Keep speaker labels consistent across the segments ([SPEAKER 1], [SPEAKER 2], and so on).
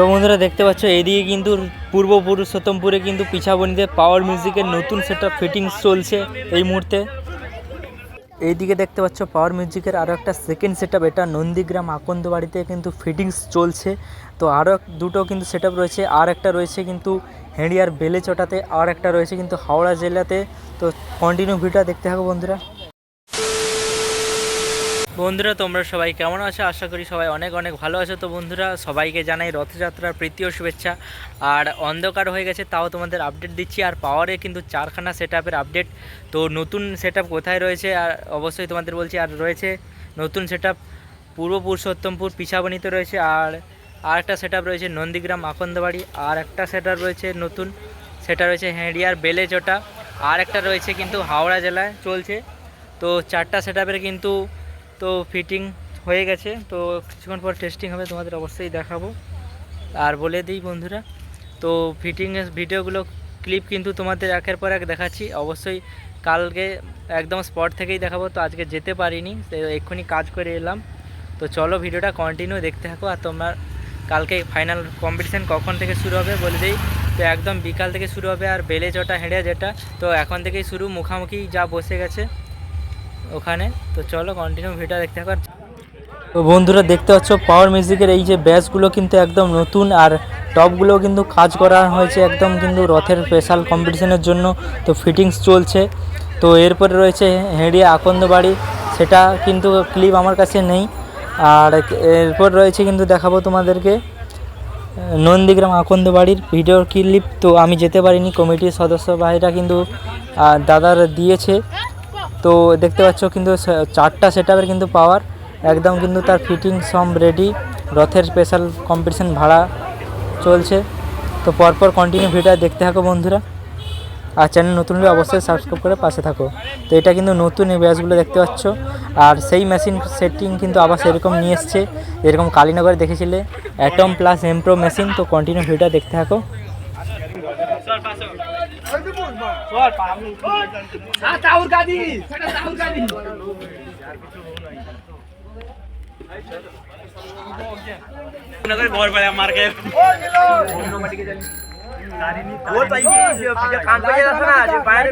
[SPEAKER 1] তো বন্ধুরা দেখতে পাচ্ছ এইদিকে কিন্তু পূর্ব পুরুষোত্তমপুরে কিন্তু পিছাবনিতে পাওয়ার মিউজিকের নতুন সেটা ফিটিংস চলছে এই মুহূর্তে। এইদিকে দেখতে পাচ্ছ পাওয়ার মিউজিকের আরও একটা সেকেন্ড সেট এটা নন্দীগ্রাম আকন্দবাড়িতে কিন্তু ফিটিংস চলছে। তো আরও দুটো কিন্তু সেট রয়েছে, আর একটা রয়েছে কিন্তু হেঁড়িয়ার বেলেচটাতে, আর একটা রয়েছে কিন্তু হাওড়া জেলাতে। তো কন্টিনিউ ভিডিও দেখতে থাকো বন্ধুরা। বন্ধুরা, তোমরা সবাই কেমন আছো? আশা করি সবাই অনেক অনেক ভালো আছো। তো বন্ধুরা, সবাইকে জানাই রথযাত্রার প্রীতি ও শুভেচ্ছা। আর অন্ধকার হয়ে গেছে, তাও তোমাদের আপডেট দিচ্ছি। আর পাওয়ারে কিন্তু চারখানা সেট আপডেট তো নতুন সেট কোথায় রয়েছে? আর অবশ্যই তোমাদের বলছি, আর রয়েছে নতুন সেট আপ পূর্ব পুরুষোত্তমপুর পিছাবনিতে রয়েছে। আর আর একটা সেট রয়েছে নন্দীগ্রাম আকন্দবাড়ি আর একটা সেট রয়েছে নতুন। সেটা রয়েছে হেঁড়িয়ার বেলেচটা। আর একটা রয়েছে কিন্তু হাওড়া জেলায় চলছে। তো চারটা সেট কিন্তু তো ফিটিং হয়ে গেছে। তো কিছুক্ষণ পর টেস্টিং হবে, তোমাদের অবশ্যই দেখাবো। আর বলে দিই বন্ধুরা, তো ফিটিং ভিডিওগুলো ক্লিপ কিন্তু তোমাদের একের পর এক দেখাচ্ছি। অবশ্যই কালকে একদম স্পট থেকেই দেখাবো। তো আজকে যেতে পারিনি এক্ষুনি কাজ করে এলাম। তো চলো ভিডিওটা কন্টিনিউ দেখতে থাকো, আর তোমার কালকে ফাইনাল কম্পিটিশান কখন থেকে শুরু হবে বলে দিই। তো একদম বিকাল থেকে শুরু হবে, আর বেলে চটা, হেঁড়ে যেটা। তো এখন থেকেই শুরু, মুখামুখি যা বসে গেছে। ওখানে। তো চলো কন্টিনিউ ভিডিও দেখতে থাকো। আর তো বন্ধুরা দেখতে পাচ্ছ পাওয়ার মিউজিকের এই যে ব্যাসগুলো কিন্তু একদম নতুন আর টপগুলো কিন্তু কাজ করা হয়েছে একদম কিন্তু রথের স্পেশাল কম্পিটিশনের জন্য। তো ফিটিংস চলছে। তো এরপরে রয়েছে হেঁড়িয়া আকন্দবাড়ি সেটা কিন্তু ক্লিপ আমার কাছে নেই। আর এরপর রয়েছে কিন্তু দেখাবো তোমাদেরকে নন্দীগ্রাম আকন্দবাড়ির ভিডিওর ক্লিপ তো আমি যেতে পারিনি কমিটির সদস্য ভাইরা কিন্তু দাদার দিয়েছে। তো দেখতে পাচ্ছ কিন্তু চারটা সেট কিন্তু পাওয়ার একদম কিন্তু তার ফিটিং সব রেডি রথের স্পেশাল কম্পিটিশন ভাড়া চলছে। তো পরপর কন্টিনিউ ভিডিও দেখতে থাকো বন্ধুরা। আর চ্যানেল নতুন হলে অবশ্যই সাবস্ক্রাইব করে পাশে থাকো। তো এটা কিন্তু নতুন এই ব্যাচগুলো দেখতে পাচ্ছ। আর সেই মেশিন সেটিং কিন্তু আবার সেরকম নিয়ে এসছে, যেরকম কালীনগরে দেখেছিলে অ্যাটম প্লাস এমপ্রো মেশিন তো কন্টিনিউ ভিডিও দেখতে থাকো।
[SPEAKER 2] नगर गौर पर मार के ওর পাই যে কাম করে যাচ্ছে না যে বাইরে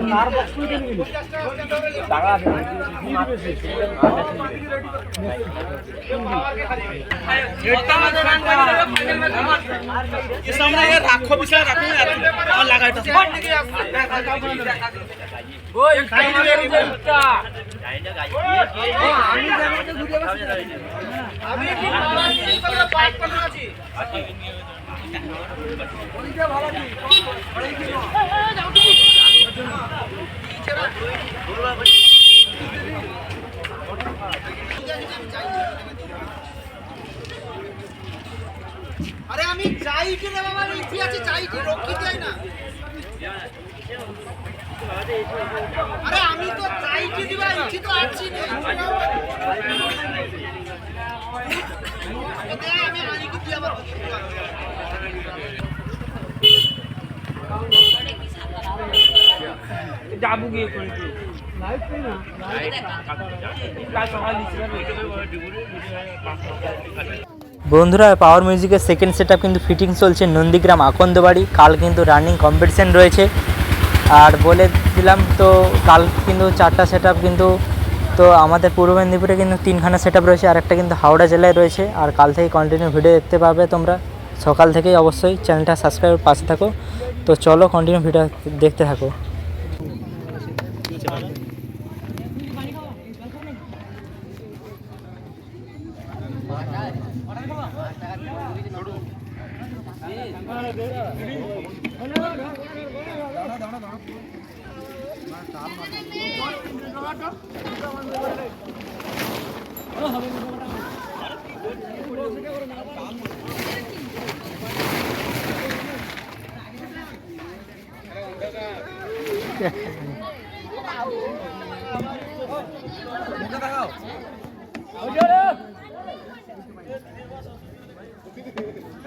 [SPEAKER 2] ভালো আছে
[SPEAKER 3] রাখো বিষয় রাখো। আমার লাগাইটা
[SPEAKER 2] আরে চাইটি রে বাবা ইতি আছে চাইটি রক্ষি দেয় না আরে আমি তো চাইটি দিবা ইতি তো আছি নে দে, আমি আইকি দিয়া আবার
[SPEAKER 3] যাব গিয়ে করে
[SPEAKER 1] বন্ধুরা পাওয়ার মিউজিকের সেকেন্ড সেট কিন্তু ফিটিং চলছে নন্দীগ্রাম আকন্দবাড়ি। কাল কিন্তু রানিং কম্পিটিশন রয়েছে। আর বলে দিলাম তো, কাল কিন্তু চারটা সেট কিন্তু, তো আমাদের পূর্ব মেদিনীপুরে কিন্তু তিনখানা সেট রয়েছে আর একটা কিন্তু হাওড়া জেলায় রয়েছে। আর কাল থেকে কন্টিনিউ ভিডিও দেখতে পাবে তোমরা। সকাল থেকেই অবশ্যই চ্যানেলটা সাবস্ক্রাইব পাশে থাকো। তো চলো কন্টিনিউ ভিডিও দেখতে থাকো।
[SPEAKER 3] Yeah.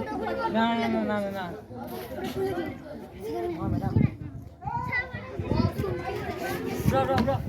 [SPEAKER 3] No,
[SPEAKER 2] no, no, no, no, no. Bro, bro, bro.